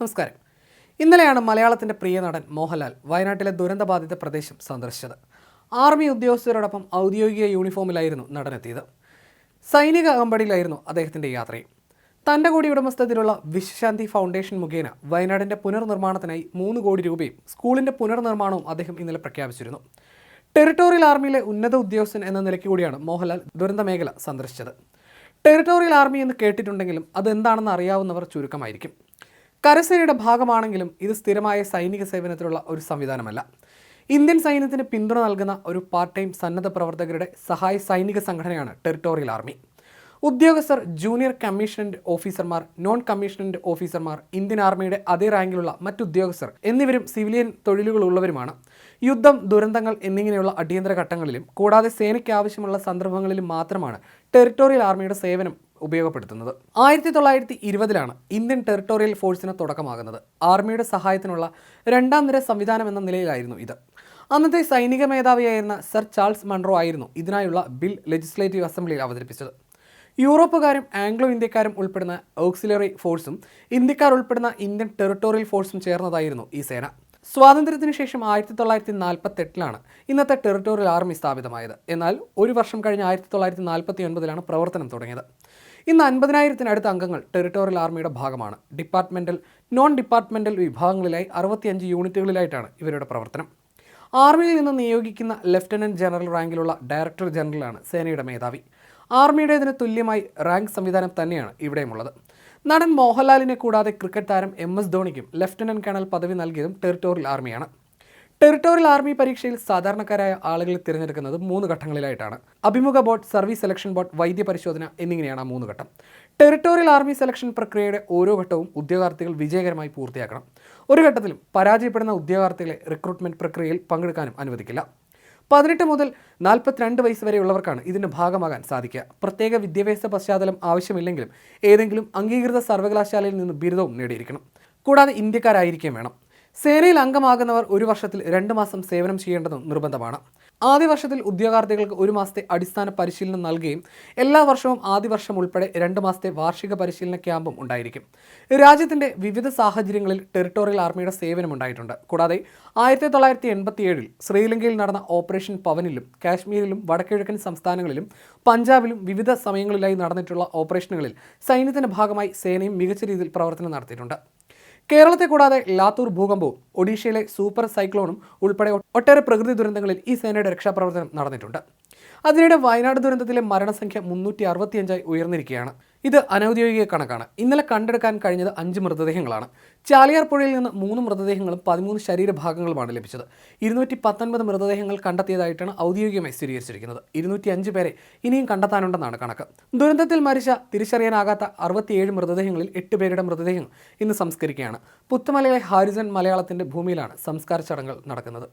നമസ്കാരം. ഇന്നലെയാണ് മലയാളത്തിന്റെ പ്രിയ നടൻ മോഹൻലാൽ വയനാട്ടിലെ ദുരന്തബാധിത പ്രദേശം സന്ദർശിച്ചത്. ആർമി ഉദ്യോഗസ്ഥരോടൊപ്പം ഔദ്യോഗിക യൂണിഫോമിലായിരുന്നു നടനെത്തിയത്. സൈനിക അകമ്പടിയിലായിരുന്നു അദ്ദേഹത്തിന്റെ യാത്രയും. തന്റെ കൂടി ഉടമസ്ഥതയിലുള്ള വിശ്വശാന്തി ഫൗണ്ടേഷൻ മുഖേന വയനാടിന്റെ പുനർനിർമ്മാണത്തിനായി മൂന്ന് കോടി രൂപയും സ്കൂളിന്റെ പുനർനിർമ്മാണവും അദ്ദേഹം ഇന്നലെ പ്രഖ്യാപിച്ചിരുന്നു. ടെറിട്ടോറിയൽ ആർമിയിലെ ഉന്നത ഉദ്യോഗസ്ഥൻ എന്ന നിലയ്ക്ക് കൂടിയാണ് മോഹൻലാൽ ദുരന്ത മേഖല സന്ദർശിച്ചത്. ടെറിട്ടോറിയൽ ആർമി എന്ന് കേട്ടിട്ടുണ്ടെങ്കിലും അതെന്താണെന്ന് അറിയാവുന്നവർ ചുരുക്കമായിരിക്കും. കരസേനയുടെ ഭാഗമാണെങ്കിലും ഇത് സ്ഥിരമായ സൈനിക സേവനത്തിലുള്ള ഒരു സംവിധാനമല്ല. ഇന്ത്യൻ സൈന്യത്തിന് പിന്തുണ നൽകുന്ന ഒരു പാർട്ട് ടൈം സന്നദ്ധ പ്രവർത്തകരുടെ സഹായ സൈനിക സംഘടനയാണ് ടെറിട്ടോറിയൽ ആർമി. ഉദ്യോഗസ്ഥർ ജൂനിയർ കമ്മീഷൻഡ് ഓഫീസർമാർ നോൺ കമ്മീഷൻഡ് ഓഫീസർമാർ ഇന്ത്യൻ ആർമിയുടെ അതേ റാങ്കിലുള്ള മറ്റുദ്യോഗസ്ഥർ എന്നിവരും സിവിലിയൻ തൊഴിലുകളുള്ളവരുമാണ്. യുദ്ധം ദുരന്തങ്ങൾ എന്നിങ്ങനെയുള്ള അടിയന്തര ഘട്ടങ്ങളിലും കൂടാതെ സേനയ്ക്ക് ആവശ്യമുള്ള സന്ദർഭങ്ങളിലും മാത്രമാണ് ടെറിട്ടോറിയൽ ആർമിയുടെ സേവനം ഉപയോഗപ്പെടുത്തുന്നത്. ആയിരത്തി തൊള്ളായിരത്തി ഇരുപതിലാണ് ഇന്ത്യൻ ടെറിട്ടോറിയൽ ഫോഴ്സിന് തുടക്കമാകുന്നത്. ആർമിയുടെ സഹായത്തിനുള്ള രണ്ടാം നിര സംവിധാനം എന്ന നിലയിലായിരുന്നു ഇത്. അന്നത്തെ സൈനിക മേധാവിയായിരുന്ന സർ ചാൾസ് മൺറോ ആയിരുന്നു ഇതിനായുള്ള ബിൽ ലെജിസ്ലേറ്റീവ് അസംബ്ലിയിൽ അവതരിപ്പിച്ചത്. യൂറോപ്പുകാരും ആംഗ്ലോ ഇന്ത്യക്കാരും ഉൾപ്പെടുന്ന ഓക്സിലറി ഫോഴ്സും ഇന്ത്യക്കാർ ഉൾപ്പെടുന്ന ഇന്ത്യൻ ടെറിട്ടോറിയൽ ഫോഴ്സും ചേർന്നതായിരുന്നു ഈ സേന. സ്വാതന്ത്ര്യത്തിന് ശേഷം ആയിരത്തി തൊള്ളായിരത്തി നാൽപ്പത്തി എട്ടിലാണ് ഇന്നത്തെ ടെറിട്ടോറിയൽ ആർമി സ്ഥാപിതമായത്. എന്നാൽ ഒരു വർഷം കഴിഞ്ഞ് ആയിരത്തി തൊള്ളായിരത്തി നാൽപ്പത്തി ഒൻപതിലാണ് പ്രവർത്തനം തുടങ്ങിയത്. ഇന്ന് അൻപതിനായിരത്തിനടുത്ത അംഗങ്ങൾ ടെറിട്ടോറിയൽ ആർമിയുടെ ഭാഗമാണ്. ഡിപ്പാർട്ട്മെന്റൽ നോൺ ഡിപ്പാർട്ട്മെന്റൽ വിഭാഗങ്ങളിലായി അറുപത്തിയഞ്ച് യൂണിറ്റുകളിലായിട്ടാണ് ഇവരുടെ പ്രവർത്തനം. ആർമിയിൽ നിന്ന് നിയോഗിക്കുന്ന ലഫ്റ്റനന്റ് ജനറൽ റാങ്കിലുള്ള ഡയറക്ടർ ജനറലാണ് സേനയുടെ മേധാവി. ആർമിയുടേതിന് തുല്യമായി റാങ്ക് സംവിധാനം തന്നെയാണ് ഇവിടെയുമുള്ളത്. നടൻ മോഹൻലാലിനെ കൂടാതെ ക്രിക്കറ്റ് താരം എം എസ് ധോണിക്കും ലഫ്റ്റനന്റ് കേണൽ പദവി നൽകിയതും ടെറിട്ടോറിയൽ ആർമിയാണ്. ടെറിട്ടോറിയൽ ആർമി പരീക്ഷയിൽ സാധാരണക്കാരായ ആളുകളെ തിരഞ്ഞെടുക്കുന്നത് മൂന്ന് ഘട്ടങ്ങളിലായിട്ടാണ്. അഭിമുഖ ബോർഡ് സർവീസ് സെലക്ഷൻ ബോർഡ് വൈദ്യ പരിശോധന എന്നിങ്ങനെയാണ് ആ മൂന്ന് ഘട്ടം. ടെറിട്ടോറിയൽ ആർമി സെലക്ഷൻ പ്രക്രിയയുടെ ഓരോ ഘട്ടവും ഉദ്യോഗാർത്ഥികൾ വിജയകരമായി പൂർത്തിയാക്കണം. ഒരു ഘട്ടത്തിലും പരാജയപ്പെടുന്ന ഉദ്യോഗാർത്ഥികളെ റിക്രൂട്ട്മെന്റ് പ്രക്രിയയിൽ പങ്കെടുക്കാനും അനുവദിക്കില്ല. പതിനെട്ട് മുതൽ നാൽപ്പത്തിരണ്ട് വയസ്സ് വരെയുള്ളവർക്കാണ് ഇതിന്റെ ഭാഗമാകാൻ സാധിക്കുക. പ്രത്യേക വിദ്യാഭ്യാസ പശ്ചാത്തലം ആവശ്യമില്ലെങ്കിലും ഏതെങ്കിലും അംഗീകൃത സർവകലാശാലയിൽ നിന്ന് ബിരുദവും നേടിയിരിക്കണം. കൂടാതെ ഇന്ത്യക്കാരായിരിക്കും വേണം. സേനയിൽ അംഗമാകുന്നവർ ഒരു വർഷത്തിൽ രണ്ട് മാസം സേവനം ചെയ്യേണ്ടതും നിർബന്ധമാണ്. ആദ്യ വർഷത്തിൽ ഉദ്യോഗാർത്ഥികൾക്ക് ഒരു മാസത്തെ അടിസ്ഥാന പരിശീലനം നൽകുകയും എല്ലാ വർഷവും ആദ്യ വർഷം ഉൾപ്പെടെ രണ്ട് മാസത്തെ വാർഷിക പരിശീലന ക്യാമ്പും ഉണ്ടായിരിക്കും. രാജ്യത്തിന്റെ വിവിധ സാഹചര്യങ്ങളിൽ ടെറിട്ടോറിയൽ ആർമിയുടെ സേവനം ഉണ്ടായിട്ടുണ്ട്. കൂടാതെ ആയിരത്തി തൊള്ളായിരത്തി എൺപത്തി ഏഴിൽ ശ്രീലങ്കയിൽ നടന്ന ഓപ്പറേഷൻ പവനിലും കാശ്മീരിലും വടക്കിഴക്കൻ സംസ്ഥാനങ്ങളിലും പഞ്ചാബിലും വിവിധ സമയങ്ങളിലായി നടന്നിട്ടുള്ള ഓപ്പറേഷനുകളിൽ സൈന്യത്തിന്റെ ഭാഗമായി സേനയും മികച്ച രീതിയിൽ പ്രവർത്തനം നടത്തിയിട്ടുണ്ട്. കേരളത്തെ കൂടാതെ ലാത്തൂർ ഭൂകമ്പവും ഒഡീഷയിലെ സൂപ്പർ സൈക്ലോണും ഉൾപ്പെടെ ഒട്ടേറെ പ്രകൃതി ദുരന്തങ്ങളിൽ ഈ സേനയുടെ രക്ഷാപ്രവർത്തനം നടന്നിട്ടുണ്ട്. അതിനിടെ വയനാട് ദുരന്തത്തിലെ മരണസംഖ്യ മുന്നൂറ്റി അറുപത്തിയഞ്ചായി ഉയർന്നിരിക്കുകയാണ്. ഇത് അനൗദ്യോഗിക കണക്കാണ്. ഇന്നലെ കണ്ടെടുക്കാൻ കഴിഞ്ഞത് അഞ്ച് മൃതദേഹങ്ങളാണ്. ചാലിയാർ പുഴയിൽ നിന്ന് മൂന്ന് മൃതദേഹങ്ങളും പതിമൂന്ന് ശരീരഭാഗങ്ങളുമാണ് ലഭിച്ചത്. ഇരുന്നൂറ്റി പത്തൊൻപത് മൃതദേഹങ്ങൾ കണ്ടെത്തിയതായിട്ടാണ് ഔദ്യോഗികമായി സ്ഥിരീകരിച്ചിരിക്കുന്നത്. ഇരുന്നൂറ്റി അഞ്ച് പേരെ ഇനിയും കണ്ടെത്താനുണ്ടെന്നാണ് കണക്ക്. ദുരന്തത്തിൽ മരിച്ച തിരിച്ചറിയാനാകാത്ത അറുപത്തിയേഴ് മൃതദേഹങ്ങളിൽ എട്ട് പേരുടെ മൃതദേഹം ഇന്ന് സംസ്കരിക്കുകയാണ്. പുത്തുമലയിലെ ഹാരിസൺ മലയാളത്തിന്റെ ഭൂമിയിലാണ് സംസ്കാര ചടങ്ങുകൾ നടക്കുന്നത്.